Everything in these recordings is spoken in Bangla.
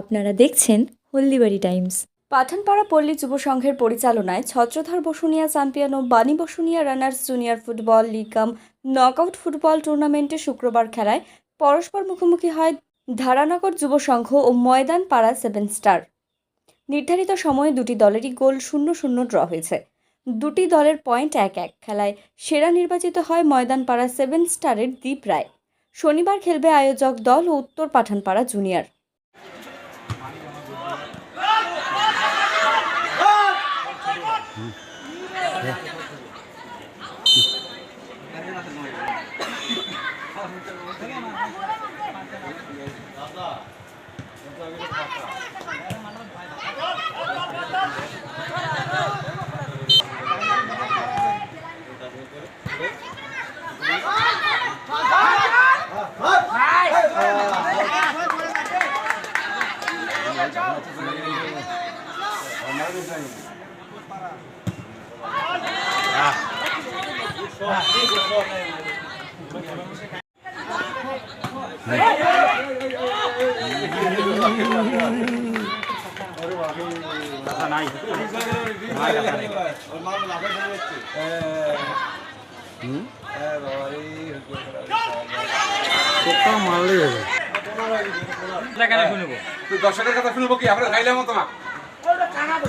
আপনারা দেখছেন হলদিবাড়ি টাইমস। পাঠানপাড়া পল্লী যুব সংঘের পরিচালনায় ছত্রধর বসুনিয়া চ্যাম্পিয়ন ও Bani Basunia runners junior football league cum knockout football টুর্নামেন্টে শুক্রবার খেলায় পরস্পর মুখোমুখি হয় ধারানগর যুব সংঘ ও ময়দান পাড়া সেভেন স্টার। নির্ধারিত সময়ে দুটি দলেরই গোল শূন্য শূন্য ড্র হয়েছে। দুটি দলের পয়েন্ট এক এক। খেলায় সেরা নির্বাচিত হয় ময়দান পাড়া সেভেন স্টারের দ্বীপ রায়। শনিবার খেলবে আয়োজক দল ও উত্তর পাঠানপাড়া জুনিয়র। মারলেই হবে তুই দর্শকের কথা শুনব কি আমরা গাইলাম তোমার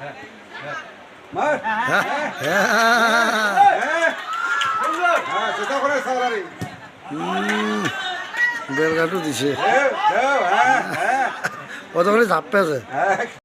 হ্যাঁ হ্যাঁ। হ্যাঁ করে দিছে। হ্যাঁ হ্যাঁ। হ্যাঁ।